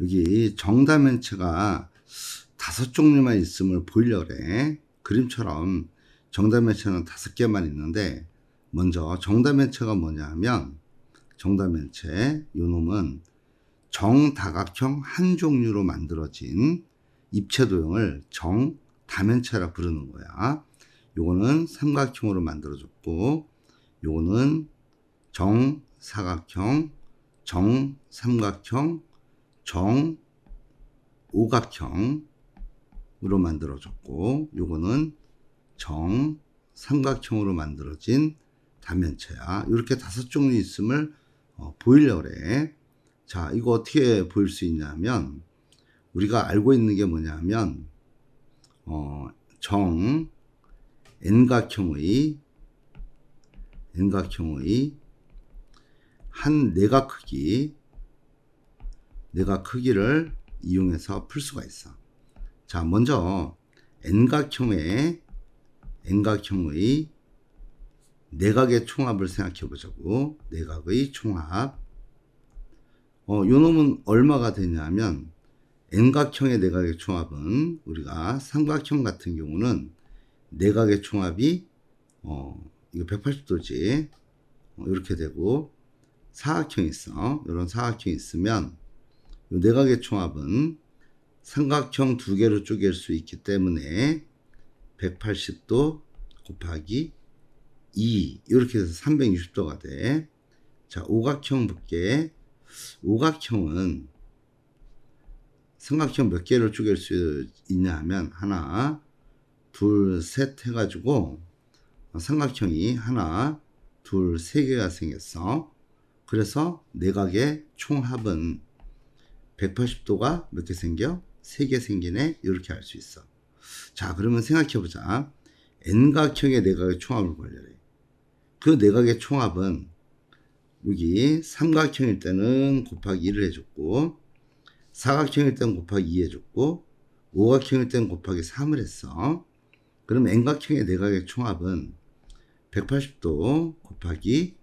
여기 정다면체가 다섯 종류만 있음을 그래. 그림처럼 정다면체는 다섯 개만 있는데 먼저 정다면체가 뭐냐 하면 정다면체 요 놈은 정다각형 한 종류로 만들어진 입체 도형을 정다면체라 부르는 거야. 요거는 삼각형으로 만들어졌고 요거는 정사각형, 정삼각형, 정 오각형으로 만들어졌고 요거는 정 삼각형으로 만들어진 단면체야. 이렇게 다섯 종류 있음을 어, 보이려 그래. 자, 이거 어떻게 보일 수 있냐면 우리가 알고 있는 게 뭐냐면 어, 정 n각형의 n각형의 한 내각 크기 내각 크기를 이용해서 풀 수가 있어. 자, 먼저 n각형의 n각형의 내각의 총합을 생각해 보자고. 내각의 총합. 어, 요 놈은 얼마가 되냐면 n각형의 내각의 총합은 우리가 삼각형 같은 경우는 내각의 총합이 어, 이거 180도지. 어, 이렇게 되고 사각형이 있어. 이런 사각형이 있으면 이 내각의 총합은 삼각형 두 개로 쪼갤 수 있기 때문에 180도 곱하기 2 이렇게 해서 360도가 돼. 자, 오각형 볼게. 오각형은 삼각형 몇 개를 쪼갤 수 있냐 하면 하나, 둘, 셋 해가지고 삼각형이 하나, 둘, 세 개가 생겼어. 그래서 내각의 총합은 180도가 몇 개 생겨? 세개 생기네? 이렇게 할수 있어. 자, 그러면 생각해 보자. n각형의 내각의 총합을 걸려래. 그 내각의 총합은 여기 삼각형일 때는 곱하기 1을 해줬고, 사각형일 때는 곱하기 2 해줬고, 오각형일 때는 곱하기 3을 했어. 그럼 n각형의 내각의 총합은 180도 곱하기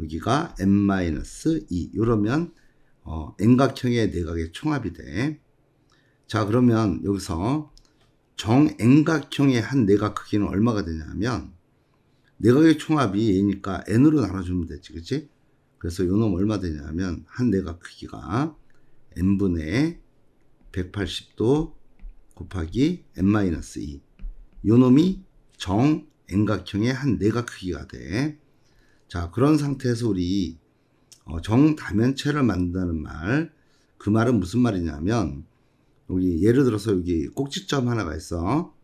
여기가 n-2 이러면 어, n각형의 내각의 총합이 돼. 자 그러면 여기서 정 n각형의 한 내각 크기는 얼마가 되냐면 내각의 총합이 얘니까 n으로 나눠주면 되지 그치? 그래서 요놈 얼마 되냐면 한 내각 크기가 n분의 180도 곱하기 n-2 요놈이 정 n각형의 한 내각 크기가 돼. 자, 그런 상태에서 우리 어, 정다면체를 만든다는 말, 그 말은 무슨 말이냐면 여기 예를 들어서 여기 꼭지점 하나가 있어.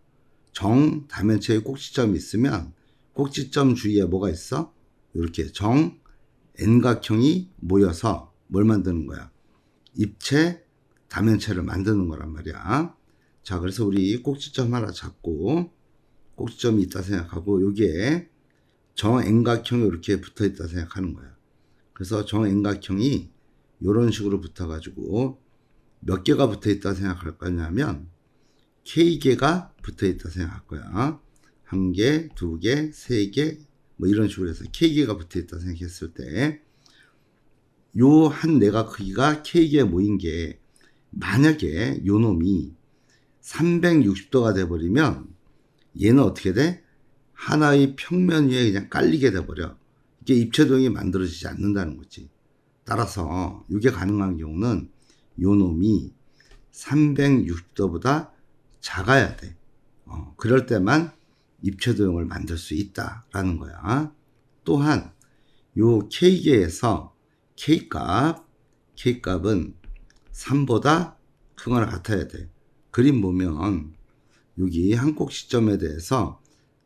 정다면체에 꼭지점이 있으면 꼭지점 주위에 뭐가 있어? 이렇게 정 n각형이 모여서 뭘 만드는 거야? 입체 다면체를 만드는 거란 말이야. 자, 그래서 우리 꼭지점 하나 잡고 꼭지점이 있다 생각하고 여기에 정 n각형이 이렇게 붙어 있다 생각하는 거야. 그래서 정 n각형이 이런 식으로 붙어 가지고 몇 개가 붙어 있다 생각할 거냐면 k개가 붙어 있다 생각할 거야. 한 개, 두 개, 세 개, 뭐 이런 식으로 해서 k개가 붙어 있다 생각했을 때 요 한 내각 크기가 k개에 모인 게 만약에 요 놈이 360도가 돼버리면 얘는 어떻게 돼? 하나의 평면 위에 그냥 깔리게 돼버려. 이게 입체도형이 만들어지지 않는다는 거지. 따라서 이게 가능한 경우는 요 놈이 360도보다 작아야 돼. 어, 그럴 때만 입체도형을 만들 수 있다라는 거야. 또한 요 K계에서 K값, K값은 3보다 크거나 같아야 돼. 그림 보면 여기 한국 시점에 대해서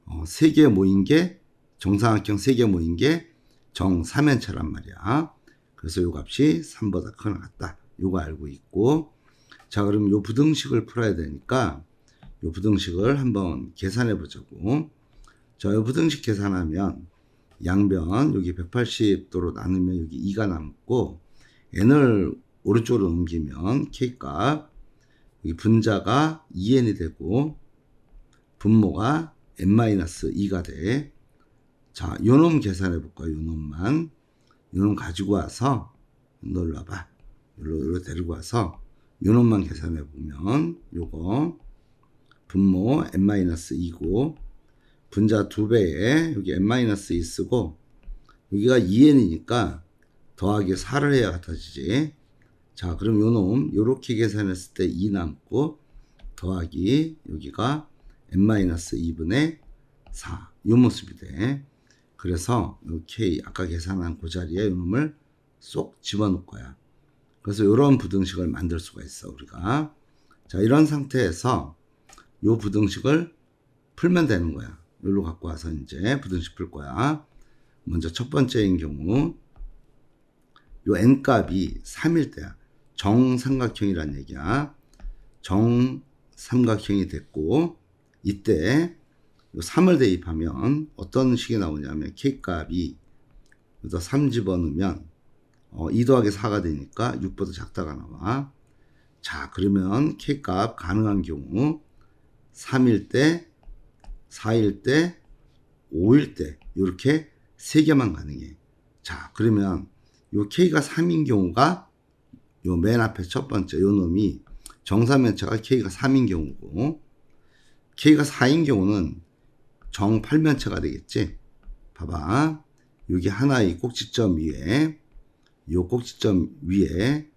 어, 세개 모인 게 정사각형 세 개 모인 게 정사면체란 말이야. 그래서 요 값이 3보다 크거나 같다. 요거 알고 있고 자 그럼 요 부등식을 풀어야 되니까 요 부등식을 한번 계산해 보자고. 자, 요 부등식 계산하면 양변 여기 180도로 나누면 여기 2가 남고 n을 오른쪽으로 옮기면 k값 여기 분자가 2n이 되고 분모가 n-2가 돼. 자, 요놈 계산해 볼까요? 요놈만. 요놈 가지고 와서 놀러 와봐. 요로, 요로 데리고 와서 요놈만 계산해 보면 요거 분모 n-2고 분자 2배에 여기 n-2 쓰고 여기가 2n이니까 더하기 4를 해야 같아지지. 자, 그럼 요놈 요렇게 계산했을 때 2 남고 더하기 여기가 n-2분의 4. 요 모습이 돼. 그래서 요 k 아까 계산한 그 자리에 요놈을 쏙 집어넣을 거야. 그래서 이런 부등식을 만들 수가 있어 우리가. 자, 이런 상태에서 요 부등식을 풀면 되는 거야. 여기로 갖고 와서 이제 부등식 풀 거야. 먼저 첫 번째인 경우 요 n 값이 3일 때야. 정삼각형이란 얘기야. 정삼각형이 됐고 이때 요 3을 대입하면 어떤 식이 나오냐면 k 값이 여기다 3 집어넣으면 어, 2 더하기 4가 되니까 6보다 작다가 나와. 자, 그러면 k 값 가능한 경우 3일 때, 4일 때, 5일 때 이렇게 세 개만 가능해. 자, 그러면 요 k가 3인 경우가 요 맨 앞에 첫 번째 요 놈이 정사면체가 k가 3인 경우고 k가 4인 경우는 정팔면체가 되겠지. 봐봐. 여기 하나의 꼭지점 위에 요 꼭지점 위에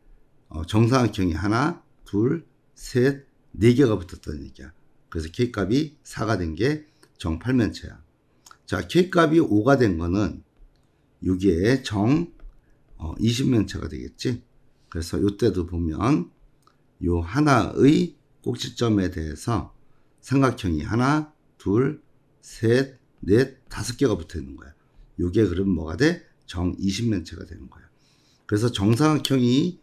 어, 정사각형이 하나, 둘, 셋, 네 개가 붙었다는 얘기야. 그래서 k 값이 4가 된 게 정팔면체야. 자, k 값이 5가 된 거는 여기에 정 어, 20면체가 되겠지. 그래서 요때도 보면 요 하나의 꼭지점에 대해서 삼각형이 하나, 둘, 셋, 넷, 다섯 개가 붙어 있는 거야. 요게 그럼 뭐가 돼? 정 20면체가 되는 거야. 그래서 정사각형이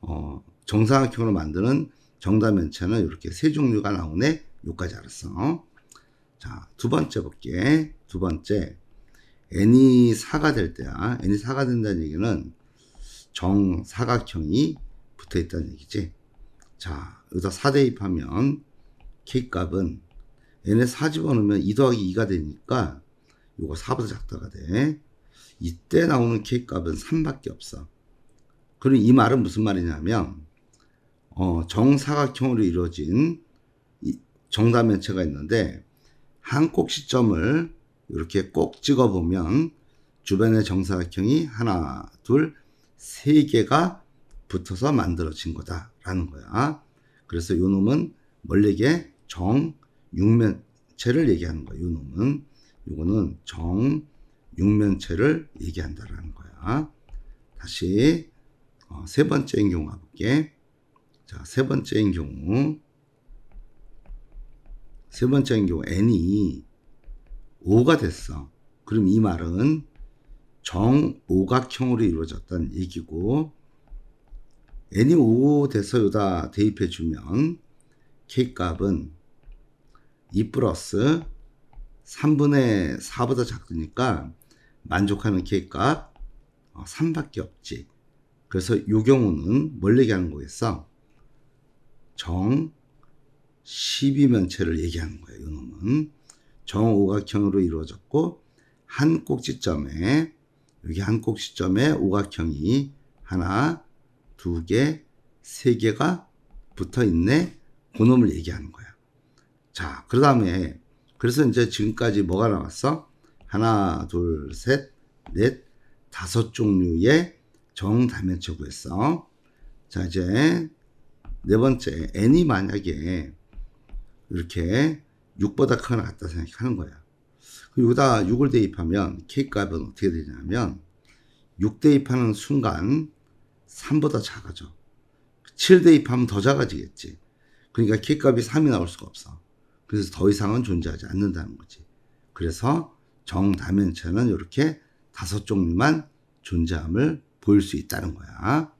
어, 정사각형으로 만드는 정다면체는 이렇게 세 종류가 나오네. 요까지 알았어. 자, 두 번째 볼게. 두 번째. n이 4가 될 때야. n이 4가 된다는 얘기는 정사각형이 붙어 있다는 얘기지. 자, 여기다 4 대입하면 k 값은 n에 4 집어넣으면 2 더하기 2가 되니까 요거 4보다 작다가 돼. 이때 나오는 k 값은 3밖에 없어. 그럼 이 말은 무슨 말이냐면 어, 정사각형으로 이루어진 이 정다면체가 있는데 한 꼭지점을 이렇게 꼭 찍어 보면 주변의 정사각형이 하나, 둘, 세 개가 붙어서 만들어진 거다라는 거야. 그래서 요 놈은 멀리게 정 육면체를 얘기하는 거야. 요 놈은 요거는 정 육면체를 얘기한다라는 거야. 다시 어, 세 번째인 경우 가볼게. 자, 세 번째인 경우 세 번째인 경우 n이 5가 됐어. 그럼 이 말은 정오각형으로 이루어졌다는 얘기고 n이 5 돼서 여기다 대입해 주면 k 값은 2 플러스 3분의 4보다 작으니까 만족하는 k 값 3밖에 없지. 그래서 이 경우는 뭘 얘기하는 거겠어? 정 12면체를 얘기하는 거예요. 이 놈은 정오각형으로 이루어졌고 한 꼭지점에 여기 한 꼭지점에 오각형이 하나, 두 개, 세 개가 붙어 있네. 그 놈을 얘기하는 거야. 자, 그 다음에 그래서 이제 지금까지 뭐가 나왔어? 하나, 둘, 셋, 넷, 다섯 종류의 정다면체 구했어. 자, 이제 네 번째 n이 만약에 이렇게 6보다 크거나 같다 생각하는 거야. 여기다 6을 대입하면 k 값은 어떻게 되냐면 6 대입하는 순간 3보다 작아져. 7 대입하면 더 작아지겠지. 그러니까 k 값이 3이 나올 수가 없어. 그래서 더 이상은 존재하지 않는다는 거지. 그래서 정다면체는 이렇게 다섯 종류만 존재함을 보일 수 있다는 거야.